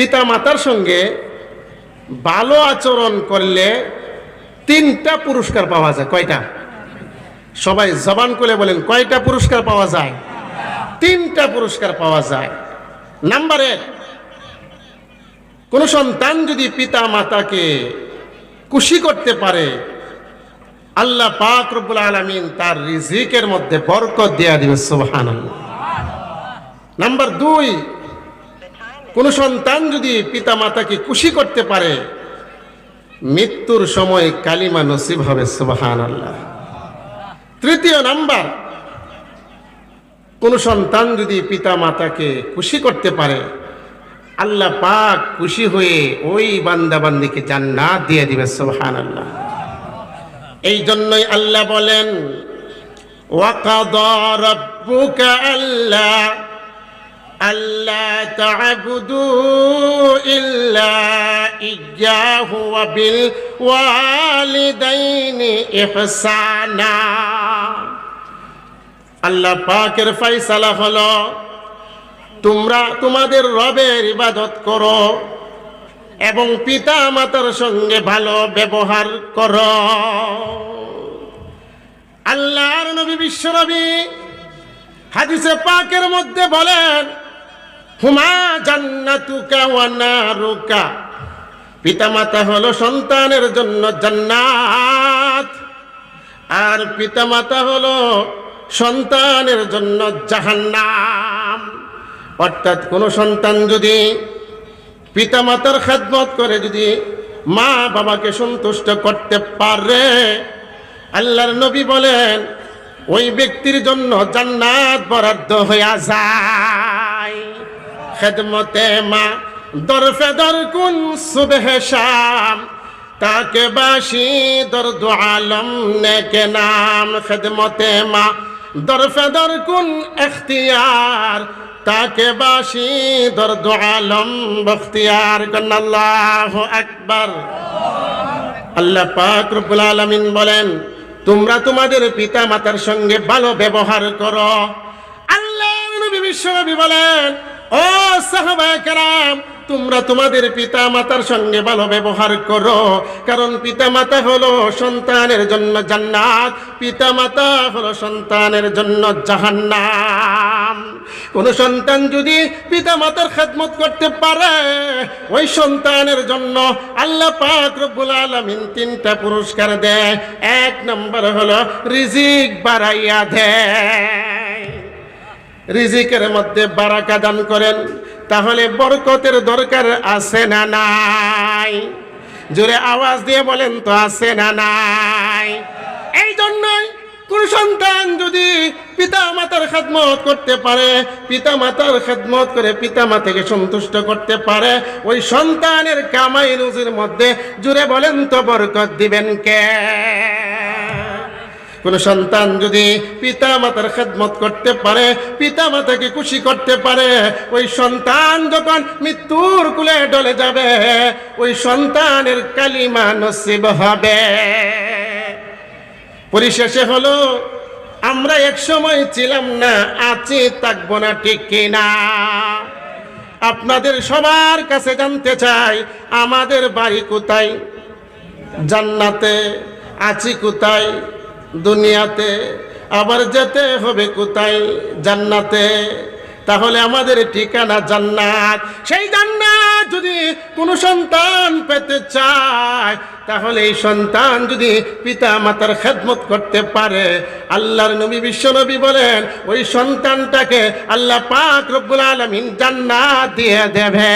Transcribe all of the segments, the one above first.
পিতা মাতার সঙ্গে ভালো আচরণ করলে তিনটা পুরস্কার পাওয়া যায়। কয়টা? সবাই জবান করে বলেন, কয়টা পুরস্কার পাওয়া যায়? তিনটা পুরস্কার পাওয়া যায়। নাম্বার এক, কোন সন্তান যদি পিতা মাতাকে খুশি করতে পারে, আল্লাহ পাক রব্বুল আলমিন তার রিজিকের মধ্যে বরকত দেয়া দিবে সুবহান নাম্বার দুই কোন সন্তান যদি পিতা মাতাকে খুশি করতে পারে, মৃত্যুর সময় কালিমা নসিব হবে সুবহান আল্লাহ তৃতীয় নাম্বার, কোন সন্তান যদি পিতা মাতাকে খুশি করতে পারে, আল্লাহ পাক খুশি হয়ে ওই বান্দা বান্দিকে জান্নাত দিয়ে দিবে সুবহান আল্লাহ এই জন্যই আল্লাহ বলেন ওয়াকাদা রাব্বুকা আল্লাহ ইল্লা ইয়্যাহু ওয়া বিল ওয়ালিদাইনি ইহসানা। আল্লাহ পাকের ফয়সালা হলো, তোমরা তোমাদের রবের ইবাদত করো এবং পিতা মাতার সঙ্গে ভালো ব্যবহার করো। আল্লাহর নবী বিশ্ব নবী হাদিসে পাকের মধ্যে বলেন হুমা জান্নাতুকা ওয়া নারুকা। পিতামাতা হলো সন্তানের জন্য জান্নাত। আর পিতামাতা হলো সন্তানের জন্য জাহান্নাম। অর্থাৎ কোনো সন্তান যদি পিতামাতার খেদমত করে, যদি মা বাবাকে সন্তুষ্ট করতে পারে, আল্লাহর নবী বলেন, ওই ব্যক্তির জন্য জান্নাত বরাদ্দ হইয়া যায়। খেদমতে মা দরফে দর কুন সুবহে শাম। তাকে বাসি দর্দ আলম নেকে নাম। খেদমতে মা দরফে দর কুন এখতিয়ার। তাকে বাসি দর্দ আলম বখতিয়ার। কন আল্লাহ আকবার। আল্লাহ পাক রব্বুল আলামিন বলেন, তোমরা তোমাদের পিতা মাতার সঙ্গে ভালো ব্যবহার করো। আল্লাহ নবী বিশ্বনবী বলেন ও সাহাবায়ে কেরাম তোমরা তোমাদের পিতা মাতার সঙ্গে ভালো ব্যবহার করো, কারণ পিতা মাতা হলো সন্তানের জন্য জান্নাত পিতা মাতা হলো সন্তানের জন্য জাহান্নাম। কোন সন্তান যদি পিতা মাতার খেদমত করতে পারে, ওই সন্তানের জন্য আল্লাহ পাক আলামিন তিনটা পুরস্কার দেয়। এক নম্বর হলো রিজিক বাড়াইয়া দেয়। রিজিকের মধ্যে বারাকা দান করেন। তাহলে বরকতের দরকার আছে না নাই? জোরে আওয়াজ দিয়ে বলেন তো, আছে না নাই? এই জন্যই কোন সন্তান যদি পিতা মাতার খেদমত করতে পারে পিতা মাতার খেদমত করে পিতা মাতাকে সন্তুষ্ট করতে পারে, ওই সন্তানের কামাই রুজির মধ্যে জুড়ে বলেন তো, বরকত দিবেন কে? কোন সন্তান যদি পিতা মাতার খেদমত করতে পারে পিতা মাতাকে খুশি করতে পারে, ওই সন্তান যখন মৃত্যুর কুলে ডলে যাবে, ওই সন্তানের কালিমা নসিব হবে। পরিশেষে হলো, আমরা এক সময় ছিলাম না, আছি, থাকব না ঠিক কিনা। আপনাদের সবার কাছে জানতে চাই, আমাদের বাড়ি কোথায়? জান্নাতে আছি কোথায়? দুনিয়াতে। আবার যেতে হবে কোথায়? জান্নাতে। তাহলে আমাদের ঠিকানা জান্নাত। সেই জান্নাত যদি কোনো সন্তান পেতে চায়, তাহলে এই সন্তান যদি পিতা মাতার খেদমত করতে পারে, আল্লাহর নবী বিশ্ব নবী বলেন, ওই সন্তানটাকে আল্লাহ পাক রব্বুল আলমিন জান্নাত দিয়ে দেবে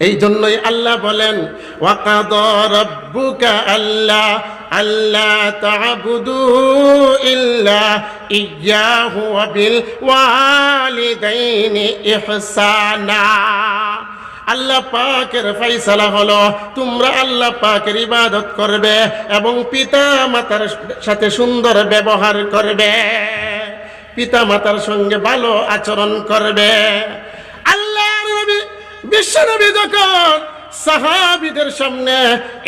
এই জন্যই আল্লাহ বলেন ওয়াকাদ রব্বুকা আল্লাহ আল্লাহ তা'বুদু ইল্লা ইয়্যাহু ওয়া বিল ওয়ালিদাইনি ইহসানা। আল্লাহ পাকের ফয়সালা হলো, তোমরা আল্লাহ পাকের ইবাদত করবে এবং পিতা মাতার সাথে সুন্দর ব্যবহার করবে। পিতা মাতার সঙ্গে ভালো আচরণ করবে। আল্লাহ নবী বিশ্বনবী যখন সাহাবিদের সামনে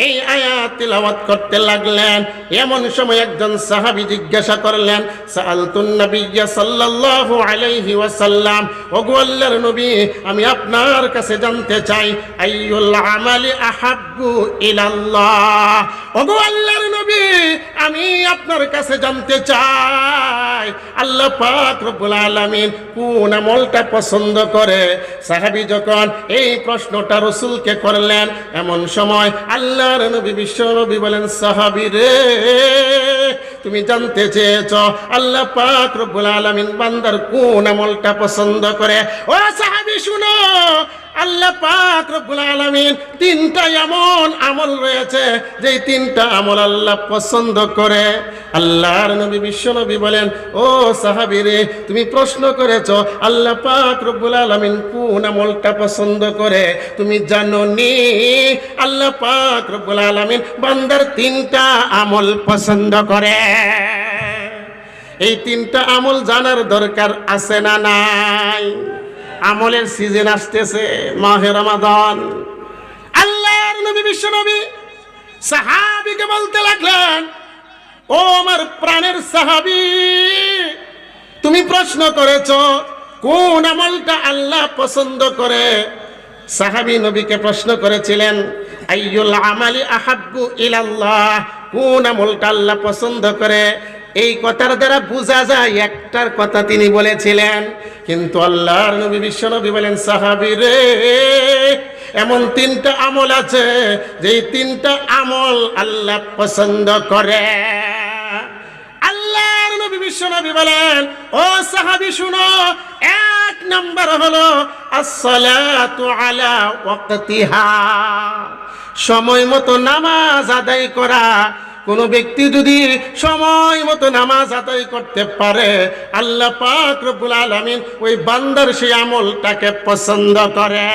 এই আয়াত তিলাওয়াত করতে লাগলেন। এমন সময় একজন সাহাবি জিজ্ঞাসা করলেন, সাআলতুন নাবিয়্যা সাল্লাল্লাহু আলাইহি ওয়াসাল্লাম? ওগো আল্লাহর নবী, আমি আপনার কাছে জানতে চাই, আইয়ুল আমালি আহাব্বু ইলাল্লাহ? ওগো আল্লাহর নবী, আমি আপনার কাছে জানতে চাই। আল্লাহ পাক রব্বুল আলামিন কোন আমলটা পছন্দ করে? সাহাবী যখন এই প্রশ্নটা রসুলকে করলেন, এমন সময় আল্লাহর নবী, বিশ্ব নবী বলেন, সাহাবী রে, তুমি জানতে চেয়েছ, আল্লাহ পাক রব্বুল আলামিন বান্দার কোন আমলটা পছন্দ করে? ও সাহাবী, শুনো আল্লাহ পাক রব্বুল আলামিন তিনটা এমন আমল রয়েছে যে তিনটা আমল আল্লাহ পছন্দ করে। আল্লাহর নবী, বিশ্ব নবী বলেন, ও সাহাবীরে, তুমি প্রশ্ন করেছ, আল্লাহ পাক রব্বুল আলামিন কোন আমলটা পছন্দ করে? তুমি জানো নি? আল্লাহ পাক রব্বুল আলামিন বান্দার তিনটা আমল পছন্দ করে। এই তিনটা আমল জানার দরকার আছে না নাই? আমলের সিজন আসতেছে, মাহে রমাদান। আল্লাহর নবী, বিশ্ব নবী সাহাবিকে বলতে লাগলেন, ও আমার প্রাণের সাহাবি, তুমি প্রশ্ন করেছ, কোন আমলটা আল্লাহ পছন্দ করে? সাহাবি নবীকে প্রশ্ন করেছিলেন, আইয়ুল আমালি আহাব্বু ইলাল্লাহ, কোন আমলটা আল্লাহ পছন্দ করে? এই কথার দ্বারা বোঝা যায়, একটার কথা তিনি বলেছিলেন, কিন্তু আল্লাহর নবী, বিশ্ব নবী বলেন, সাহাবি রে, এমন তিনটা আমল আছে, যেই তিনটা আমল আল্লাহ পছন্দ করে। আল্লাহর নবী, বিশ্ব নবী বলেন, ও সাহাবি, শুনো, এক নাম্বার হলো, আসসালাতু আলা ওয়াক্তিহা, সময় মতো নামাজ আদায় করা কোন ব্যক্তি যদি সময় মতো নামাজ আদায় করতে পারে, আল্লাহ পাক রব্বুল আলামিন ওই বান্দার সেই আমলটাকে পছন্দ করে।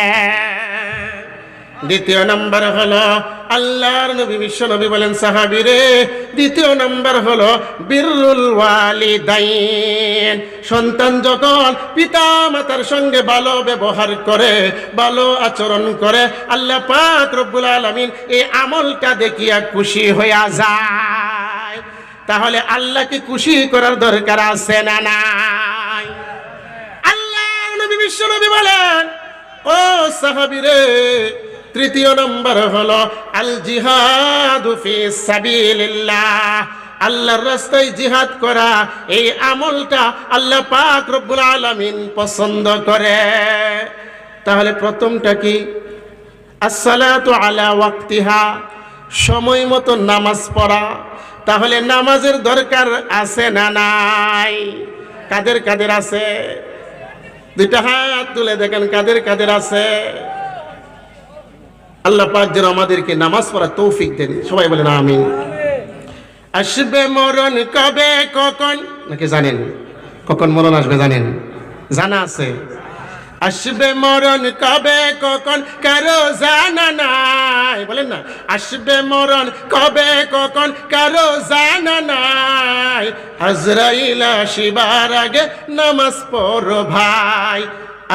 দ্বিতীয় নাম্বার হলো, আল্লাহর নবী বিশ্ব নবী বলেন, সাহাবিরে, দ্বিতীয় নাম্বার হলো, বিরুল ওয়ালিদাইন। সন্তান যখন পিতা মাতার সঙ্গে ভালো ব্যবহার করে, ভালো আচরণ করে, আল্লাহ পাক রব্বুল আলামিন এই আমলটা দেখিয়া খুশি হইয়া যায়। তাহলে আল্লাহকে খুশি করার দরকার আছে না নাই? আল্লাহ নবী বিশ্ব নবী বলেন, ও সাহাবিরে তৃতীয় নম্বর হলো আল জিহাদ ফি সাবিলিল্লাহ। আল্লাহর রাস্তায় জিহাদ করা, এই আমলটা আল্লাহ পাক রব্বুল আলামিন পছন্দ করে। তাহলে প্রথমটা কি? আসসালাতু আলা ওয়াক্তিহা, সময় মতো নামাজ পড়া। তাহলে নামাজের দরকার আছে না নাই? কাদের কাদের আছে? দুইটা হাত তুলে দেখেন, কাদের কাদের আছে? আল্লাহ পাক যেন আমাদেরকে নামাজ পড়া তৌফিক দেন। সবাই বলেন, আমিন। আসবে মরণ কবে, কখন? নাকি জানেন? কখন মরণ আসবে জানেন? জানা আছে। আসবে মরণ কবে, কখন? কারও জানা নাই। বলেন না, আসবে মরণ কবে, কখন? কারও জানা নাই। হাজরাইলা শিবার আগে নামাজ পড়ো ভাই।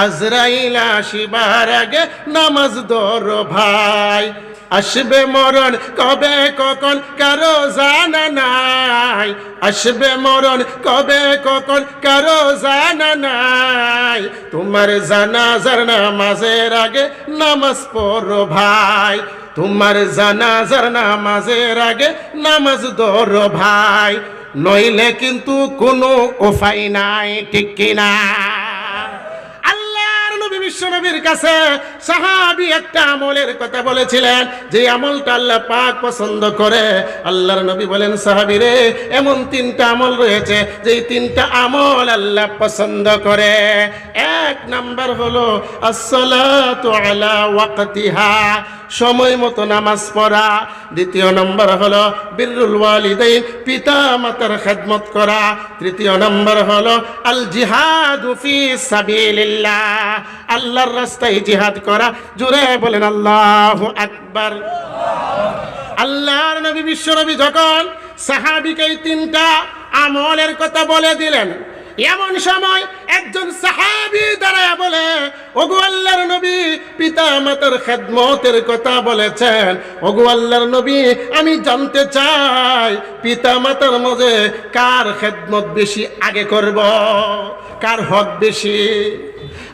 আজরাইলা শিবার আগে নামাজ ধরো ভাই। আসবে মরণ কবে কখন কারও জানা নাই। আসবে মরণ কবে কখন কারও জানা নাই। তোমার জানাজার নামাজের আগে নামাজ পড়ো ভাই। তোমার জানাজার নামাজের আগে নামাজ ধরো ভাই। নইলে কিন্তু কোনো উপায় নাই, ঠিক কিনা? আল্লাহর নবী বিশ্ব নবীর কাছে সাহাবি একটা আমলের কথা বলেছিলেন, যে আমলটা আল্লাহ পাক পছন্দ করে। আল্লাহর নবী বলেন, সাহাবি রে, এমন তিনটা আমল রয়েছে যে তিনটা আমল আল্লাহ পছন্দ করে। এক নাম্বার হলো, আসসালাতু আলা ওয়াক্তিহা সময় মতো নামাজ পড়া। দ্বিতীয় নম্বর হলো, বিরুল ওয়ালিদাইন পিতা মাতার খেদমত করা। তৃতীয় নম্বর হলো, আল জিহাদ ফি সাবিলিল্লাহ আল্লাহর রাস্তায় জিহাদ করা। জোরে বলেন, আল্লাহ আকবার। আল্লাহর নবী বিশ্ব নবী যখন সাহাবিকে তিনটা আমলের কথা বলে দিলেন, এমন সময় একজন সাহাবি দাঁড়ায় বলে, ওগো আল্লাহর নবী পিতা মাতার খেদমতের কথা বলেছেন। ওগো আল্লাহর নবী, আমি জানতে চাই পিতা মাতার মধ্যে কার খেদমত বেশি আগে করব, কার হক বেশি?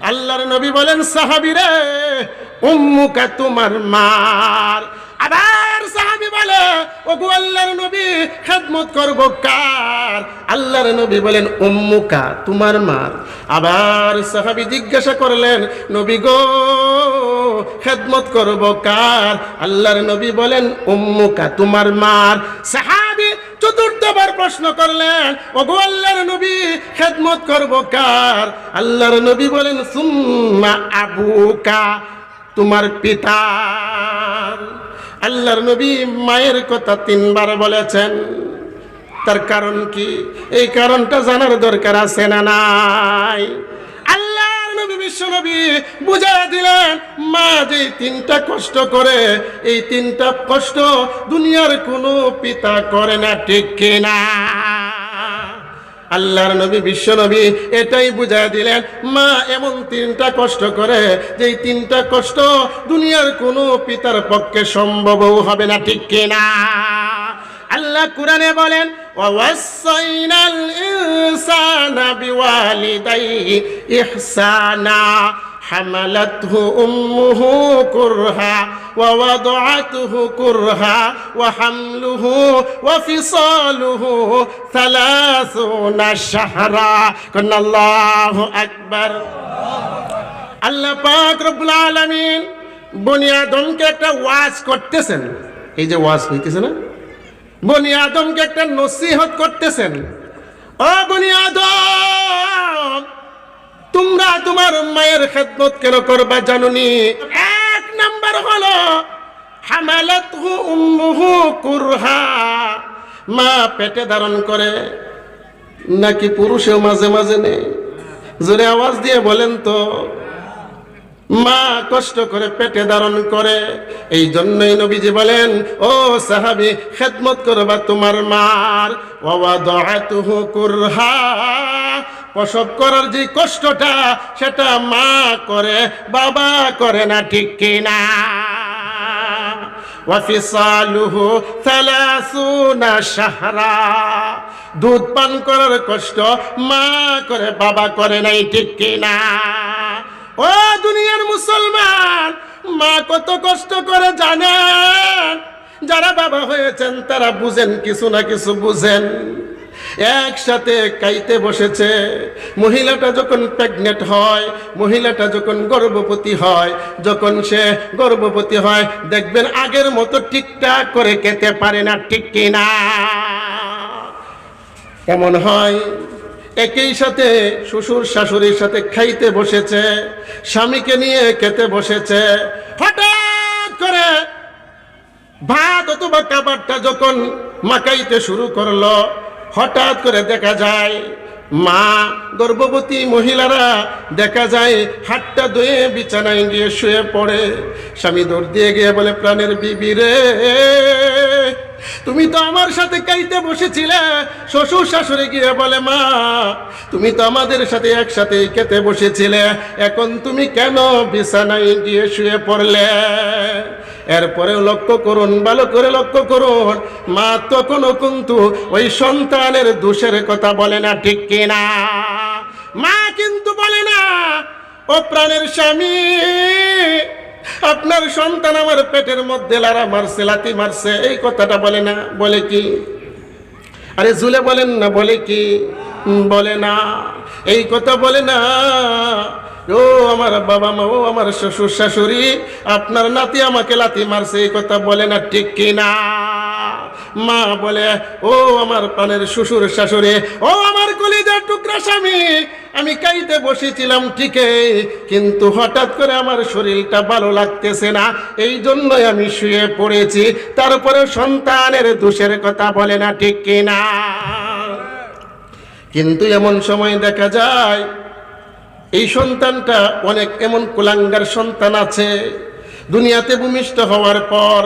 আল্লাহর নবী বলেন, সাহাবিরে, উম্মুকা তোমার মার। আবার সাহাবি বলে, ওগো আল্লাহর নবী, খেদমত করব কার? আল্লাহর নবী বলেন, উম্মুকা তোমার মার। আবার সাহাবি জিজ্ঞাসা করলেন, নবী গো, খেদমত করব কার? আল্লাহর নবী বলেন, উম্মুকা তোমার মার। সাহাবি চতুর্থবার প্রশ্ন করলেন, ওগো আল্লাহর নবী, খেদমত করব কার? আল্লাহর নবী বলেন, সুম্মা আবুকা, তোমার পিতা আল্লাহর নবী মায়ের কথা তিনবার বলেছেন। তার কারণ কি? এই কারণটা জানার দরকার আছে না নাই? আল্লাহর নবী বিশ্ব নবী দিলেন, মা যে তিনটা কষ্ট করে, এই তিনটা কষ্ট দুনিয়ার কোনো পিতা করে না, ঠিক কিনা আল্লাহর নবী বিশ্ব নবী এটাই বুঝাই দিলেন, মা এমন তিনটা কষ্ট করে যে তিনটা কষ্ট দুনিয়ার কোনো পিতার পক্ষে সম্ভবও হবে না, ঠিক কিনা আল্লাহ কোরআনে বলেন ওয়াসাইনাল ইনসানা বিওয়ালিদাইহি ইহসানা حملته أمه كرها ووضعته كرها وحمله وفصاله ثلاثون شهرا كن الله أكبر আল্লাহ পাক রব্বুল আলামিন বনি আদমকে একটা ওয়াজ করতেছেন এই যে ওয়াজ হইতেছে না বনি আদমকে একটা নসিহত করতেছেন। ও বনি আদম, তোমরা তোমার মায়ের খেদমত কেন করবা জানুনি? এক নাম্বার হলো, হামালাতহু উম্মুহু কুরহা, মা পেটে ধারণ করে, নাকি পুরুষেও মাঝে মাঝে নেই? জোরে আওয়াজ দিয়ে বলেন তো। মা কষ্ট করে পেটে ধারণ করে। এই জন্যই নবীজি বলেন, ও সাহাবি, খেদমত করবা তোমার মার। ওয়া দআতুহু কুরহা। প্রসব করার যে কষ্টটা, সেটা মা করে, বাবা করে না, ঠিক কিনা দুধ পান করার কষ্ট মা করে, বাবা করে নাই, ঠিক কিনা ও দুনিয়ার মুসলমান, মা কত কষ্ট করে জানেন। যারা বাবা হয়েছেন, তারা বুঝেন কিছু না কিছু বুঝেন। একসাথে কাইতে বসেছে, মহিলাটা যখন প্রেগনেন্ট হয়, মহিলাটা যখন গর্ভবতী হয়, যখন সে গর্ভবতী হয়, দেখবেন আগের মতো ঠিকঠাক করে খেতে পারে না, ঠিক কিনা? এমন হয়? একই সাথে শ্বশুর শাশুড়ির সাথে খাইতে বসেছে, স্বামীকে নিয়ে খেতে বসেছে। হঠাৎ করে ভাত অথবা খাবারটা যখন মাকাইতে শুরু করল, হঠাৎ করে দেখা যায়, মা, গর্ভবতী মহিলারা দেখা যায় হাতটা ধুয়ে বিছানায় গিয়ে শুয়ে পড়ে। স্বামী দৌড় দিয়ে গিয়ে বলে, প্রাণের বিবি রে। তুমি তো আমার সাথে কাইতে বসেছিলে। শ্বশুর শাশুড়ি গিয়ে বলে, মা, তুমি তো আমাদের সাথে একসাথে খেতে বসেছিলে। এখন তুমি কেন বিছানায় গিয়ে শুয়ে পড়লে? এরপরেও লক্ষ্য করুন, ভালো করে লক্ষ্য করুন। মা তখনও কিন্তু ওই সন্তানের দোষের কথা বলে না, ঠিক কিনা? মা কিন্তু বলে না, ও প্রাণের স্বামী আপনার সন্তান আমার পেটের মধ্যে লারা মারছে লাতি মারছে। এই কথাটা বলে না, বলে কি? আরে জুলে বলেন না, বলে কি? বলে না। এই কথা বলে না। ও আমার বাবা মা, ও আমার শ্বশুর শাশুড়ি, আপনার নাতি আমাকে লাতি মারছে, এই কথা বলে না, ঠিক কি না মা বলে, ও আমার প্রাণের শ্বশুর শাশুড়ি, ও আমার কলিজার টুকরা স্বামী, আমি কাইতে বসেছিলাম ঠিকই, কিন্তু হঠাৎ করে আমার শরীরটা ভালো লাগতেছে না এই জন্যই আমি শুয়ে পড়েছি, তারপরে সন্তানের দোষের কথা বলে না, ঠিক কিনা? কিন্তু এমন সময় দেখা যায়, এই সন্তানটা অনেক এমন কুলাঙ্গার সন্তান আছে, দুনিয়াতে ভূমিষ্ঠ হওয়ার পর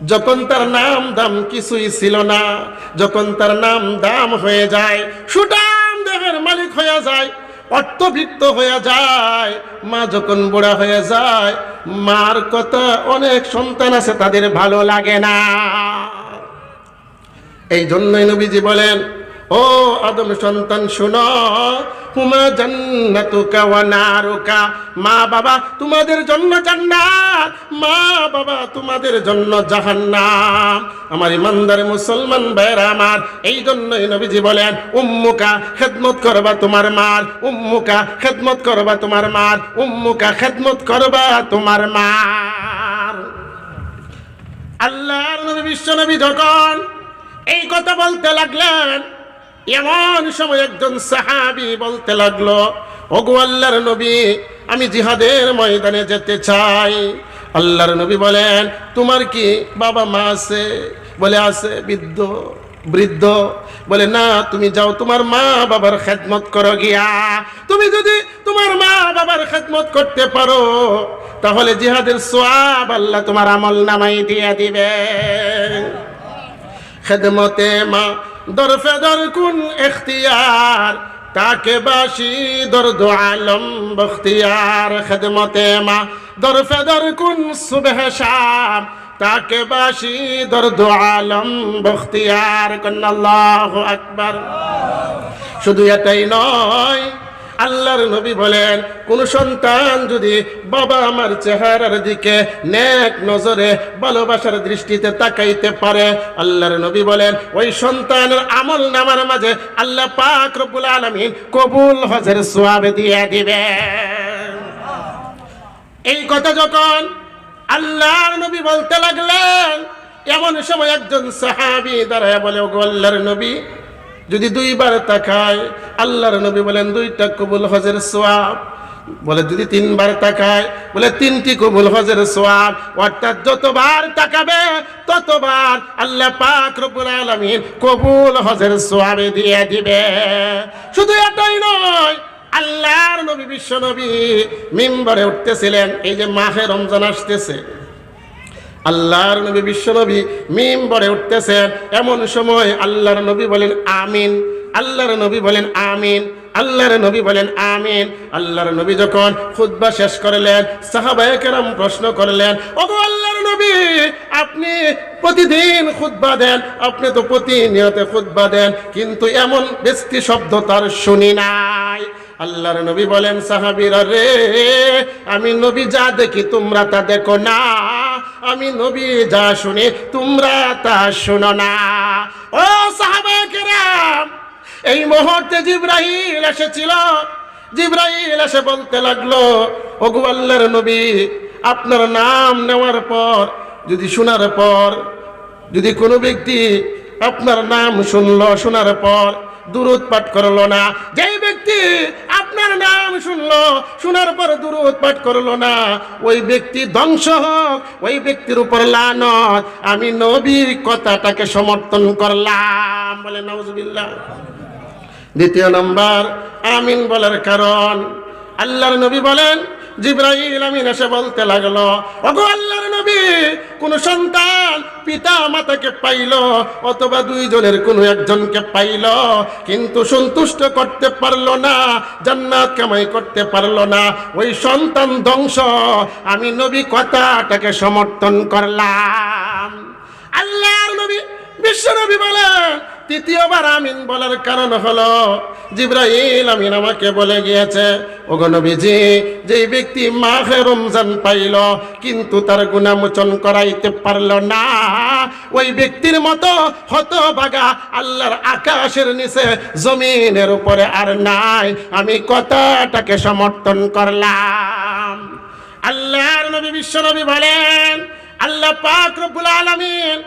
যখন তার নাম দাম কিছুই ছিল না, যখন তার নাম দাম হয়ে যায় সুটাম দেহের মালিক হয়ে যায়, অর্থবৃত্ত হয়ে যায়, মা যখন বুড়া হয়ে যায়, মার কথা অনেক সন্তান আছে, তাদের ভালো লাগে না। এই জন্যই নবীজি বলেন ও আদম সন্তান শুনো। হুমা জান্নাতুকা ওয়া নারুকা। মা বাবা তোমাদের জন্য জান্নাত। মা বাবা তোমাদের জন্য জাহান্নাম। আমার ইমানদার মুসলমান ভাইরা আমার এই জন্যই নবীজি বলেন, উম্মুকা খেদমত করবা তোমার মার, উম্মুকা খেদমত করবা তোমার মার, উম্মুকা খেদমত করবা তোমার মার। আল্লাহর নবী, বিশ্ব নবী যখন এই কথা বলতে লাগলেন এমন সময় একজন সাহাবি বলতে লাগল, ওগো আল্লাহর নবী, আমি জিহাদের ময়দানে যেতে চাই। আল্লাহর নবী বলেন, তোমার কি বাবা মা আছে? বলে, আছে, বৃদ্ধ বৃদ্ধ। বলে, না, তুমি যাও, তোমার মা বাবার খেদমত করো গিয়া। তুমি যদি তোমার মা বাবার খেদমত করতে পারো, তাহলে জিহাদের সোয়াব আল্লাহ তোমার আমল নামাই দিয়ে দিবে খেদমতে মা দরফে দর কুন এখতিয়ার? তাকে বাসি দর্দ আলম বখতিয়ার খেদমতে মা। দরফে দর কুন সুবহ শাম? তাকে বাসি দর্দ আলম বখতিয়ার। কন্নাল্লাহ আকবার। শুধু এটাই নয় আল্লাহর নবী বলেন, কোন সন্তান যদি বাবা আমার চেহারার দিকে নেক নজরে ভালোবাসার দৃষ্টিতে তাকাইতে পারে, আল্লাহর নবী বলেন, ওই সন্তানের আমল নামার মাঝে আল্লাহ পাক রব্বুল আলামিন কবুল হজের সোয়াবে দিয়ে দিবেন। এই কথা যখন আল্লাহর নবী বলতে লাগলেন, এমন সময় একজন সাহাবি দাঁড়ায় বলে, ওগো আল্লাহর নবী যদি দুইবার তাকায়, আল্লাহর নবী বলেন, দুইটা কবুল হজের সোয়াব বলে, যদি তিনবার তাকায়, বলে, তিনটি কবুল হজের সোয়াব অর্থাৎ যতবার তাকাবে, ততবার আল্লাহ পাক রব্বুল আলামিন কবুল হজের সোয়াবে দিয়ে দিবে। শুধু এটাই নয়, আল্লাহর নবী, বিশ্ব নবী মিম্বরে উঠতেছিলেন, এই যে মাহে রমজান আসতেছে। আল্লাহর নবী, বিশ্ব নবী মিম্বরে উঠতেছেন। এমন সময় আল্লাহর নবী বলেন, আমিন। আল্লাহর নবী বলেন, আমিন। আল্লাহর নবী বলেন, আমিন। আল্লাহর নবী যখন খুতবা শেষ করলেন, সাহাবায়ে প্রশ্ন করলেন, ওগো আল্লাহর নবী, আপনি প্রতিদিন খুতবা দেন, আপনি তো প্রতিনিয়ত খুতবা দেন, কিন্তু এমন বেস্তি শব্দ তার শুনি নাই। আল্লাহর নবী বলেন, সাহাবীরা রে, আমি নবী যা দেখি তোমরা তা দেখো না। আমি নবী, যা শুনি তোমরা তা শুনো না। ও সাহাবায়ে কেরাম, এই মুহূর্তে জিব্রাহিল এসেছিল। জিব্রাহিল এসে বলতে লাগল, ওগো আল্লাহর নবী, আপনার নাম নেওয়ার পর, যদি শোনার পর, যদি কোনো ব্যক্তি আপনার নাম শুনলো, শোনার পর দুরুদ পাঠ করল না। যেই ব্যক্তি আপনার নাম শুনলো, শোনার পর দুরুদ পাঠ করল না। ওই ব্যক্তি ধ্বংস হোক, ওই ব্যক্তির উপর লানত। আমি নবীর কথাটাকে সমর্থন করলাম। বলে নজবিল্লা দ্বিতীয় নম্বর, আমিন বলার কারণ। আল্লাহর নবী বলেন জিব্রাইল আমিন এসে বলতে লাগল, ওগো আল্লাহর নবী, কোন সন্তান পিতা মাতাকে পাইল অথবা দুইজনের কোনো একজনকে পাইল, কিন্তু সন্তুষ্ট করতে পারল না, জান্নাত কামাই করতে পারল না। ওই সন্তান ধ্বংস। আমি নবী কথাটাকে সমর্থন করলাম। আল্লাহর নবী, বিশ্ব নবী বলেন তৃতীয়বার আমিন বলার কারণ হলো, জিব্রাইল আমিন আমাকে বলে গিয়েছে, ওগো নবীজি যে ব্যক্তি মাহে রমজান পাইল, কিন্তু তার গুণামোচন করাইতে পারল না। ওই ব্যক্তির মতো হতভাগা আল্লাহর আকাশের নিচে জমিনের উপরে আর নাই। আমি কথাটাকে সমর্থন করলাম। আল্লাহর নবী, বিশ্ব নবী বলেন, আল্লাহ পাক রব্বুল আলামিন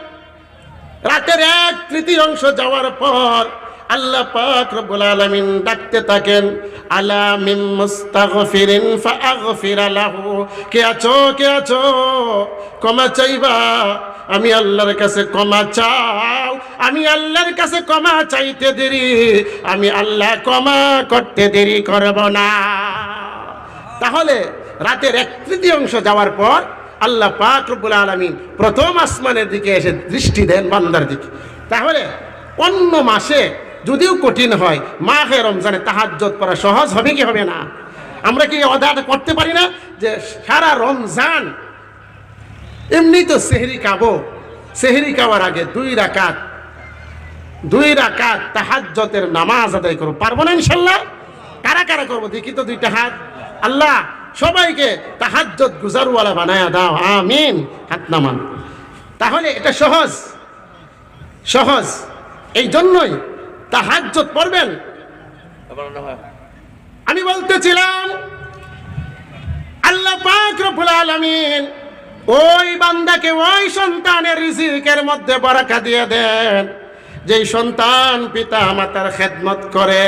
রাতের এক তৃতীয়াংশ যাওয়ার পর আল্লাহ পাক রব্বুল আলামিন ডাকতে থাকেন, আলা মিম মুস্তাগফিরিন ফাগফির লাহু। কে আছো কে আছো? ক্ষমা চাইবা? আমি আল্লাহর কাছে ক্ষমা চাও। আমি আল্লাহর কাছে ক্ষমা চাইতে দেরি। আমি আল্লাহ ক্ষমা করতে দেরি করব না। তাহলে রাতের এক তৃতীয়াংশ যাওয়ার পর আল্লাহ পাক রব্বুল আলমিন প্রথম আসমানের দিকে এসে দৃষ্টি দেন বান্দার দিকে। তাহলে অন্য মাসে যদিও কঠিন হয়, মাহে রমজানে তাহাজ্জত করা সহজ হবে কি হবে না? আমরা কি অদাটা করতে পারি না যে সারা রমজান এমনি তো সেহরি খাব, সেহরি খাওয়ার আগে দুই রাকাত দুই রাকাত তাহাজ্জতের নামাজ আদায় করব, পারব না ইনশাল্লাহ? কারা কারা করব? দেখি তো দুইটা হাত। আল্লাহ সবাইকে তাহাজ্জত গুজারওয়ালা বানায়া দাও। আমিন। হাত নামান। তাহলে এটা সহজ। সহজ। এই জন্যই তাহাজ্জত পড়বেন। আমি বলতেছিলাম, আল্লাহ পাক রব্বুল আলামিন ওই বান্দাকে ওই সন্তানের রিজিকের মধ্যে বরাকা দিয়ে দেন, যেই সন্তান পিতা মাতার খেদমত করে।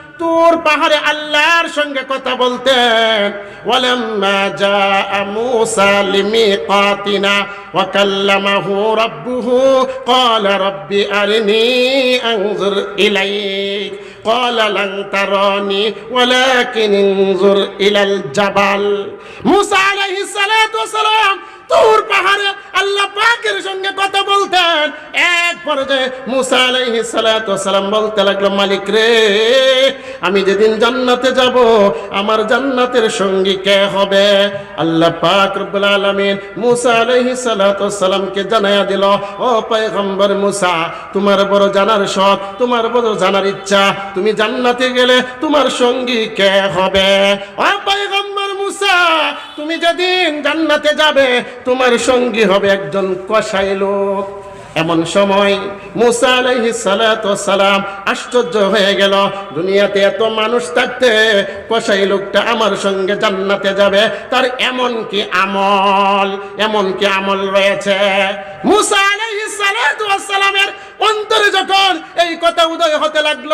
তুর পাহাড়ে আল্লাহর সঙ্গে কথা বলতেন ওয়ালাম্মা জাআ মূসা লিমিকাতিনা ওয়া কাল্লামাহু রাব্বুহু ক্বালা রাব্বি আরিনি আনজুর ইলাইক قال لن تراني ولكن انظر إلى الجبل موسى عليه الصلاة والسلام তুর পাহাড়ে আল্লাহ পাকের সঙ্গে কথা বলতেন। এক পর্যায়ে মুসা আলাইহিস সালাতু সালাম বলতে লাগল, মালিক রে, আমি যেদিন জান্নাতে যাব, আমার জান্নাতের সঙ্গী কে হবে? আল্লাহ পাক রব্বুল আলামিন মুসা আলাইহিস সালাতু সালামকে জানায়া দিল, ও পয়গম্বর মুসা, তোমার বড় জানার শখ, তোমার বড় জানার ইচ্ছা, তুমি জান্নাতে গেলে তোমার সঙ্গী কে হবে? ও পয়গম্বর মুসা, তুমি যেদিন জান্নাতে যাবে, তোমার সঙ্গী হবে একজন কসাই লোক। এমন সময় মুসা আলাইহিস সালাতু সালাম আশ্চর্য হয়ে গেল, দুনিয়াতে এত মানুষ থাকতে কসাই লোকটা আমার সঙ্গে জান্নাতে যাবে, তার এমন কি আমল, এমন কি আমল রয়েছে? মুসা আলাইহিস সালাতু সালামের অন্তরে যখন এই কথা উদয় হতে লাগল,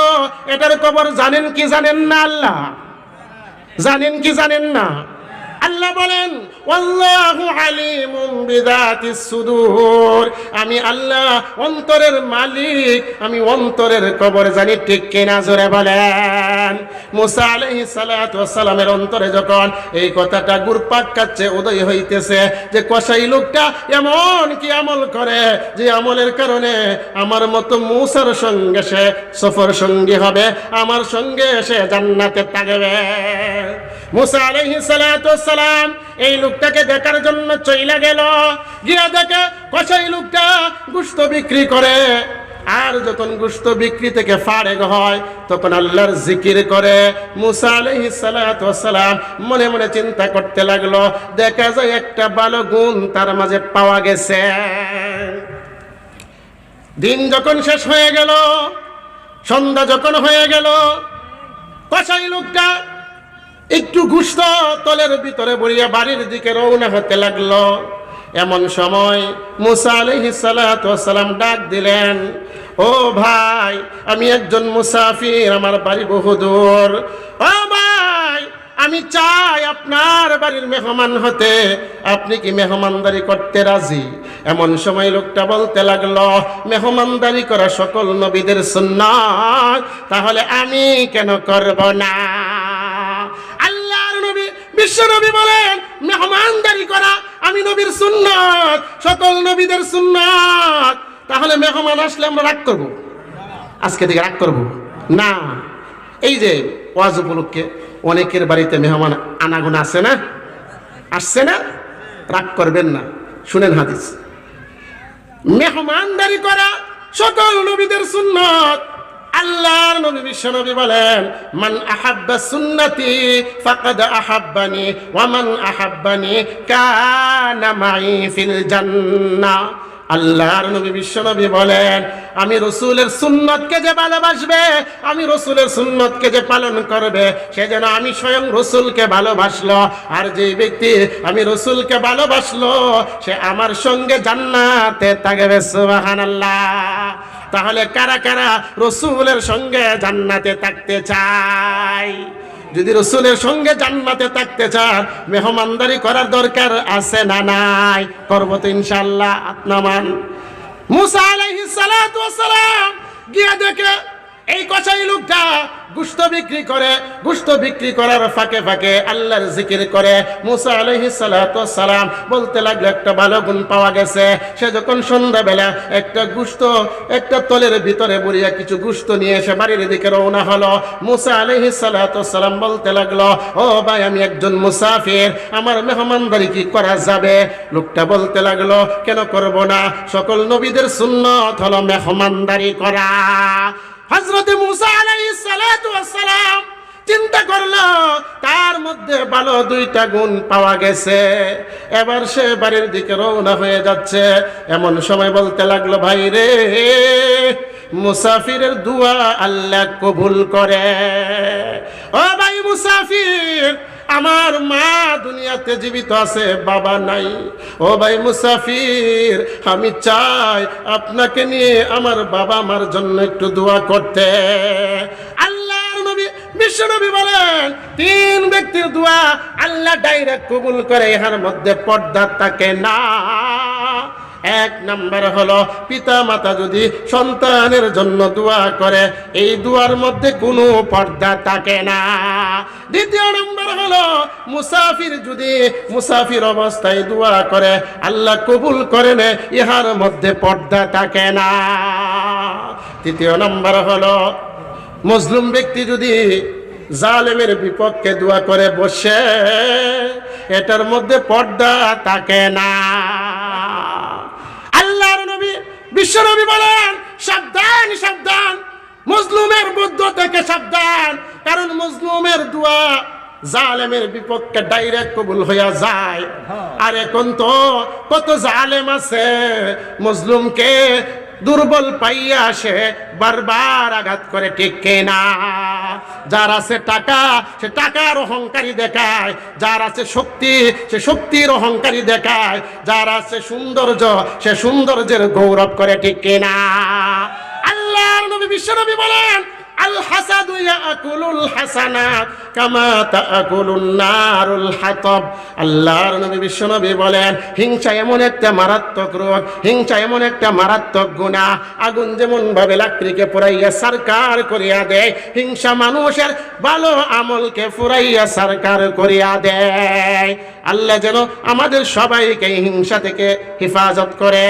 এটার খবর জানেন কি জানেন না আল্লাহ? জানেন কি জানেন না? আল্লাহ বলেন, ওয়াল্লাহু আলিমুম বিযাতিস সুদূর। আমি আল্লাহ অন্তরের মালিক, আমি অন্তরের কবর জানি, ঠিক কিনা জোরে বলেন। মুসা সালাতু ওয়াসসালামের অন্তরে যখন এই কথাটা গুরপাক কাচ্ছে উদয় হইতেছে যে, কসাই লোকটা এমন কি আমল করে যে, আমলের কারণে আমার মতো মুসার সঙ্গে সে সফর সঙ্গী হবে, আমার সঙ্গে সে জান্নাতে থাকবে? মুসা আলাইহিস সালাতু সালাম, এই লোকটাকে দেখার জন্য চইলা গেল। গিয়া দেখে কসাই লোকটা গুস্ত বিক্রি করে। আর যখন গুস্ত বিক্রি থেকে ফারেক হয়, তখন আল্লাহর জিকির করে। মুসা মনে মনে চিন্তা করতে লাগল, দেখা যায় একটা ভালো গুণ তার মাঝে পাওয়া গেছে। দিন যখন শেষ হয়ে গেল, সন্ধ্যা যখন হয়ে গেল কসাই লোকটা একটু ঘুষত, তলের ভিতরে বড়িয়া বাড়ির দিকে রওনা হতে লাগল। এমন সময় মুসা আলহি সালাম ডাক দিলেন, ও ভাই, আমি একজন মুসাফির, আমার বাড়ি বহুদূর ও ভাই, আমি চাই আপনার বাড়ির মেহমান হতে। আপনি কি মেহমানদারি করতে রাজি? এমন সময় লোকটা বলতে লাগল, মেহমানদারি করা সকল নবীদের সুন্নাত, তাহলে আমি কেন করব না? বিশ্ব নবী বলেন, মেহমানদারি করা আমি নবীর সুন্নাত, সকল নবীদের সুন্নাত। তাহলে মেহমান আসলে আমরা রাগ করব? আজকে থেকে রাগ করব? না। এই যে ওয়াজ উপলক্ষে অনেকের বাড়িতে মেহমান আনাগুনা আছে না? আসছে না? রাগ করবেন না। শুনেন হাদিস। মেহমানদারি করা সকল নবীদের সুন্নত আল্লাহর নবী, বিশ্ব নবী বলেন, মান আহাব্বা সুন্নতি ফাকাদ আহাব্বানি ওয়া মান আহাব্বানি কানা মাই ফিল জান্নাহ আল্লাহর নবী বলেন, আমি রসুলের সুন্নতকে যে ভালোবাসবে, আমি রসুলের সুন্নতকে যে পালন করবে, সে যেন আমি স্বয়ং রসুলকে ভালোবাসলো। আর যে ব্যক্তি আমি রসুলকে ভালোবাসলো, সে আমার সঙ্গে জান্নাতে সুবহানাল্লাহ। তাহলে কারা কারা রসুলের সঙ্গে জান্নাতে থাকতে চায়? যদি রসুলের সঙ্গে জান্নাতে থাকতে চান মেহমানদারি করার দরকার আছে না নাই? করব তো ইনশাল্লাহ আপনামান মুসা আলাইহিস সালাম গিয়ে দেখে, এই কচাই লোকটা গুস্ত বিক্রি করে, গুস্ত বিক্রি করার ফাঁকে ফাঁকে আল্লাহর জিকির করে মুসা ওয়াস সালাম বলতে লাগল, একটা ভালো গুণ পাওয়া গেছে। সে যখন সন্ধ্যাবেলা একটা গুস্ত, একটা তলের ভিতরে বুড়িয়া কিছু গুস্ত নিয়ে এসে বাড়ির দিকে রওনা হলো, মুসা সালাতু সালাম বলতে লাগল, ও ভাই, আমি একজন মুসাফির, আমার মেহমানদারি কি করা যাবে? লোকটা বলতে লাগল, কেন করব না? সকল নবীদের সুন্নত হলো মেহমানদারি করা। হজরতে মুসা আলাইহিস সালাতু চিন্তা করল, তার মধ্যে ভালো দুইটা গুণ পাওয়া গেছে। এবার সে বাড়ির দিকে রওনা হয়ে যাচ্ছে। এমন সময় বলতে লাগল, ভাই রে, মুসাফিরের দোয়া আল্লাহ কবুল করে। ও ভাই মুসাফির আমার মা দুনিয়াতে জীবিত আছে, বাবা নাই। ও ভাই মুসাফির, আমি চাই আপনাকে নিয়ে আমার বাবা মার জন্য একটু দোয়া করতে। আল্লাহর বলেন, তিন ব্যক্তির দোয়া আল্লাহ ডাইরেক্ট কবুল করে, ইহার মধ্যে পর্দা থাকে না। এক নাম্বার হলো পিতা মাতা যদি সন্তানের জন্য দোয়া করে, এই দুয়ার মধ্যে কোনো পর্দা থাকে না। দ্বিতীয় নম্বর হলো, মুসাফির যদি মুসাফির অবস্থায় দোয়া করে, আল্লাহ কবুল করে নে, ইহার মধ্যে পর্দা থাকে না। তৃতীয় নম্বর হলো, মুসলিম ব্যক্তি যদি জালেমের বিপক্ষে দোয়া করে বসে, এটার মধ্যে পর্দা থাকে না। নবী বিশ্ব নবী বলেন সাবধান সাবধান। মজলুমের বুদ্ধ থেকে সাবধান কারণ মজলুমের দোয়া জালেমের বিপক্ষে ডাইরেক্ট কবুল হইয়া যায়। আর এখন তো কত জালেম আছে মজলুমকে দুর্বল পাইয়া আসে বারবার আঘাত করে টিকে না যার আছে টাকা, সে টাকার অহংকারী দেখায়। যার আছে শক্তি, সে শক্তির অহংকারী দেখায়। যার আছে সৌন্দর্য, সে সৌন্দর্যের গৌরব করে টিকে না আল্লাহ নবী বিশ্বনবী বলেন আল হাসাদু ইয়াকুলুল হাসানাত কামা বিশ্বনবী বলেন, হিংসা এমন একটা মারাত্মক রোগ, হিংসা এমন একটা মারাত্মক গুনাহ আগুন যেমন ভাবে লাকড়িকে পুরাইয়া সরকার করিয়া দেয়, হিংসা মানুষের ভালো আমলকে ফুরাইয়া সরকার করিয়া দেয়। আল্লাহ যেন আমাদের সবাইকে হিংসা থেকে হেফাজত করে।